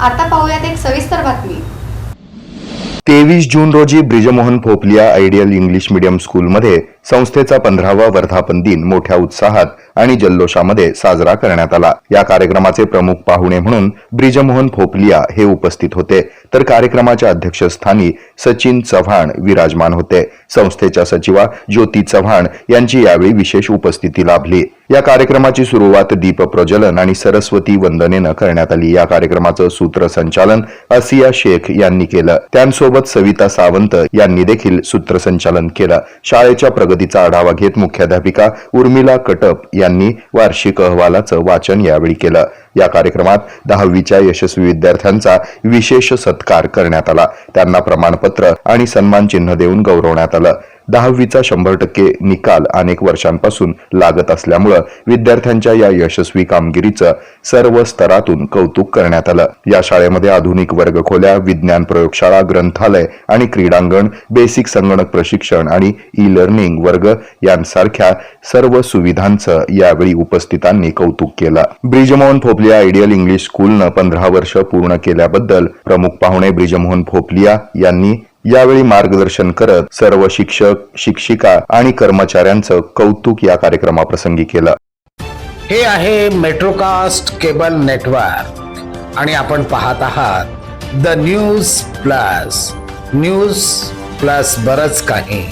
आता पाहूयात एक सविस्तर बातमी. तेवीस जून रोजी Brijmohan Phopliya ideal English medium स्कूलमध्ये संस्थेचा पंधरावा वर्धापन दिन मोठ्या उत्साहात आणि जल्लोषामध्ये साजरा करण्यात आला. या कार्यक्रमाचे प्रमुख पाहुणे म्हणून ब्रिजमोहन फोपलिया हे उपस्थित होते. तर कार्यक्रमाच्या अध्यक्षस्थानी सचिन चव्हाण विराजमान होते. संस्थेच्या सचिवा ज्योती चव्हाण यांची यावेळी विशेष उपस्थिती लाभली. या कार्यक्रमाची सुरुवात दीप प्रज्वलन आणि सरस्वती वंदनेनं करण्यात आली. या कार्यक्रमाचं सूत्रसंचालन असिया शेख यांनी केलं. त्यांसोबत सविता सावंत यांनी देखील सूत्रसंचालन केलं. शाळेच्या प्रगतीचा आढावा घेत मुख्याध्यापिका उर्मिला कटप यांनी वार्षिक अहवालाचं वाचन यावेळी केलं. या कार्यक्रमात दहावीच्या यशस्वी विद्यार्थ्यांचा विशेष सत्कार करण्यात आला. त्यांना प्रमाणपत्र आणि सन्मान चिन्ह देऊन गौरवण्यात आलं. दहावीचा शंभर टक्के निकाल अनेक वर्षांपासून लागत असल्यामुळं विद्यार्थ्यांच्या या यशस्वी कामगिरीचं सर्व स्तरातून कौतुक करण्यात आलं. या शाळेमध्ये आधुनिक वर्गखोल्या विज्ञान प्रयोगशाळा ग्रंथालय आणि क्रीडांगण बेसिक संगणक प्रशिक्षण आणि ई लर्निंग वर्ग यांसारख्या सर्व सुविधांचं यावेळी उपस्थितांनी कौतुक केलं. ब्रिजमोहन फोपलिया आयडियल इंग्लिश स्कूलनं पंधरा वर्ष पूर्ण केल्याबद्दल प्रमुख पाहुणे ब्रिजमोहन फोपलिया यांनी यावेळी मार्गदर्शन करत सर्व शिक्षक शिक्षिका आणि कर्मचाऱ्यांचं कौतुक या कार्यक्रमाप्रसंगी केलं. हे आहे मेट्रोकास्ट केबल नेटवर्क आणि आपण पाहत आहात the news plus news plus बरच काही.